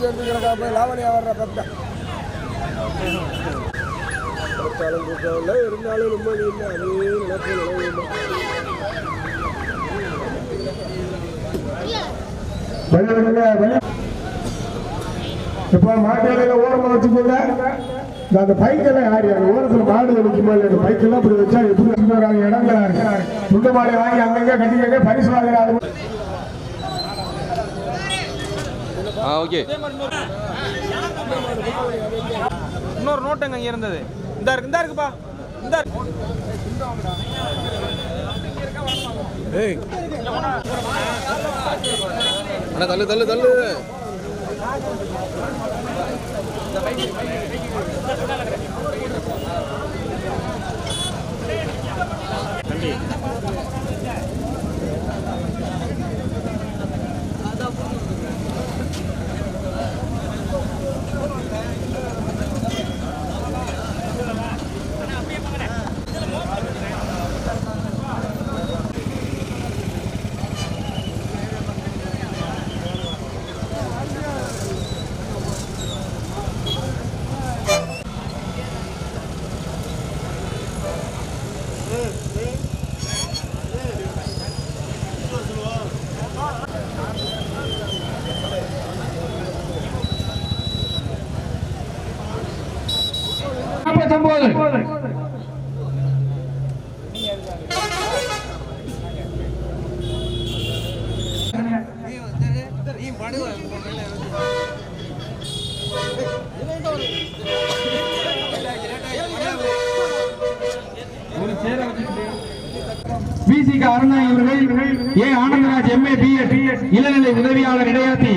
கிடக்கா போய் லாவணியா வர்ற கொடுத்தாலும் இருந்தாலும் நிம்மதி இல்லை அதே நிலவு இப்போ மாட்டுகளை ஓரமாக வச்சுக்கோங்க. அந்த பைக்கெல்லாம் யாரு அந்த ஓரத்தில் மாடு நிற்குமா இல்லை அந்த பைக்கெல்லாம் இப்படி வச்சா எப்படி இடங்களா இருக்கு. துண்டு மாலை வாங்கி அங்கங்கே கட்டிக்கங்க பரிசு வாங்குறாங்க ஆ ஓகே. இன்னொரு நோட்டுங்க இங்க இருந்தது. இந்த இருக்கு இந்த இருக்குப்பா. இந்த அண்ணா தள்ளு தள்ளு தள்ளு. பிசிக அருணா இவர்கள் ஏ ஆனந்தராஜ் எம்ஏ இளநிலை உதவியாளர் Idaiyathi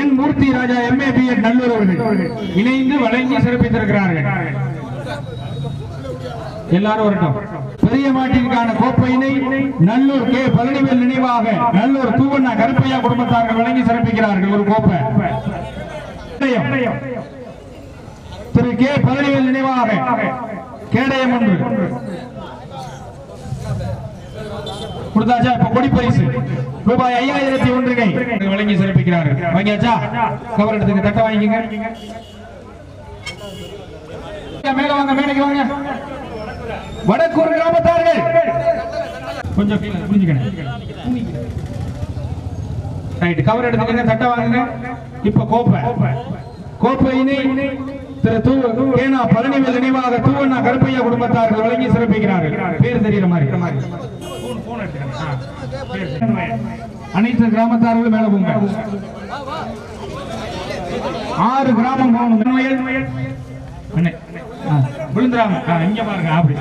N Moorthy Raja MA BEd Nallur அவர்கள். இணைந்து வழங்கி சிறப்பித்திருக்கிறார்கள். எல்லாரும் வரட்டும். பெரிய மாட்டிற்கான கோப்பையினை நல்லூர் கே. பழனிவேல் நினைவாக நல்லூர் தூவண்ணா கருப்பையா குடும்பத்தார்கள் வழங்கி சிறப்பிக்கிறார்கள். ஒரு கோப்பை. திரு கே. பழனிவேல் நினைவாக கேடயம் ஒன்று. கொடுத்தாச்சா? இப்ப கொடி பரிசு. ரூபாய் ஐயாயிரத்தி ஒன்றுகை வழங்கி சிறப்பிக்கிறார்கள் வாங்கியாச்சா? கவர் எடுத்துங்க தட்ட வாங்கிக்கங்க. மேல வாங்க மேடைக்கு வாங்க. வடக்கூர் கிராமத்தார்கள். கொஞ்சம் புரிஞ்சுக்கணும் ரைட் கவர் எடுத்துக்கங்க தட்ட வாங்குங்க. இப்ப கோப்பை. கோப்பையினை திரு தூ கேனா பழனிவேல் நினைவாக தூவண்ணா கருப்பையா குடும்பத்தார்கள் வழங்கி சிறப்பிக்கிறார்கள். பேர் தெரியுற மாதிரி. அனைத்து கிராமத்தார்களும் மேல போங்க. ஆறு கிராமம் போகணும். விழுந்துராம இங்க பாருங்க அப்படி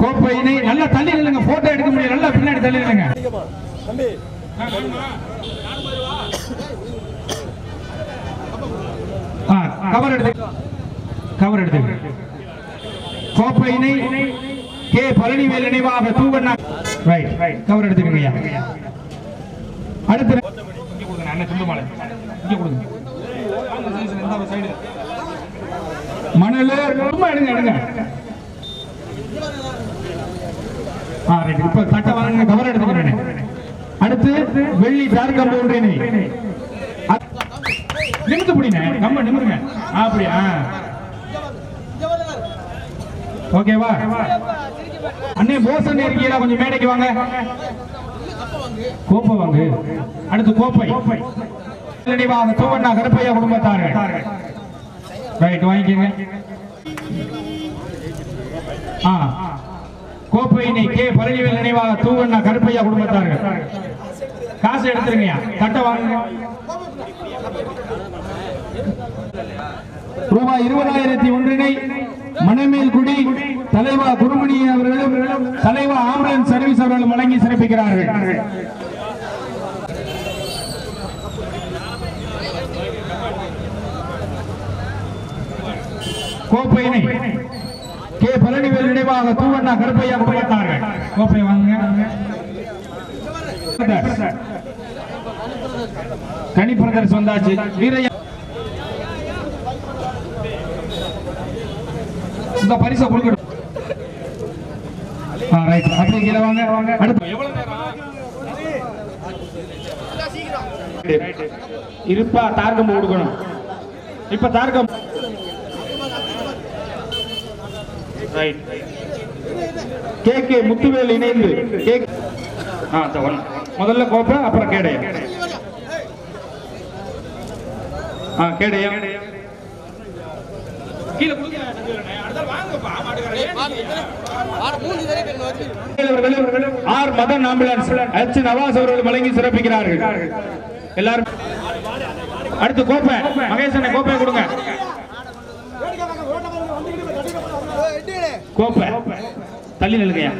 கோப்பையினை நல்லா தள்ளி நில்லுங்க போட்டோ எடுக்க முடியும் நல்லா பின்னாடி தள்ளி நில்லுங்க. கவர் எடுத்து கவர் எடுத்து கோப்பையினை கே. பழனிவேல் நினைவாக தூவண்ணா. ரைட் கவர் எடுத்துக்கங்க ஐயா. அடுத்து இங்க கொடுங்க அண்ணன் துண்டுமாலை இங்க கொடுங்க. அந்த side, இந்த side. மணல் ரொம்ப எடுங்க எடுங்க ஆ ரைட் இப்ப தட்ட வாங்க கவர் எடுத்துக்கிறேன். அடுத்து வெள்ளி தார்க்கம் ஒன்றினை நிமித்து பிடிங்க. நம்ம நிமிருங்க. ஆ, அப்படி ஆ. ஓகேவா? அண்ணே போசன் இருக்கீங்களா? கொஞ்சம் மேடைக்கு வாங்க. கோப்பை வாங்க. அடுத்து கோப்பை. நினைவாக தூவண்ணா கருப்பையா குடும்பத்தார்கள் ரைட் வாங்கிக்கங்க. ஆ. கோப்பையினை கே. பழனிவேல் நினைவாக தூவண்ணா கருப்பையா குடும்பத்தார்கள் காசு எடுத்துருங்கயா தட்டை வாங்க. ரூபாய் இருபதாயிரத்தி ஒன்றினை மணமேல்குடி தலைவா குருமணி அவர்களும் தலைவா ஆம்புலன்ஸ் சர்வீஸ் அவர்களும் வழங்கி சிறப்பிக்கிறார்கள். கோப்பையினை கே. பழனிவேல் நினைவாக தூவண்ணா கருப்பையா குடும்பத்தார்கள் கோப்பை வாங்க. கனி பிரதர்ஸ் வந்தாச்சு. வீரையா இந்த பரிசை கொடுக்கணும். ரைட் அப்படியே கீழே வாங்க. இருப்பா தார்க்கம் கொடுக்கணும் இப்ப தார்க்கம் ரைட் கே கே முத்துவேல் இணைந்து. கே ஆ ஒன். முதல்ல கோப்பை அப்புறம் கேடயம். ஆ கேடயம். கீழே கொடுங்க அடுத்த வாங்கப்பா அவர்கள் R Madan ambulance. H Nawaz அவர்கள் வழங்கி சிறப்பிக்கிறார்கள். எல்லாரும் அடுத்து கோப்பை. மகேசனை கோப்பை கொடுங்க. கோப்பை. தள்ளி நிலுங்கய்யா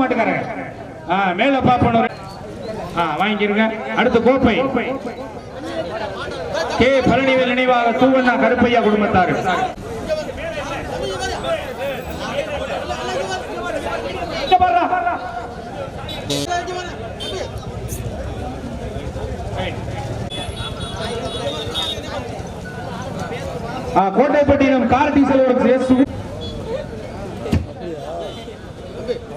மாட்டுக்காரங்க மேல பாப்பனூர் ஆ அடுத்து கோப்பை. கே. பழனிவேல் நினைவாக தூவண்ணா கருப்பையா குடும்பத்தார். ஆ, கோட்டைப்பட்டினம் கார் டீசல்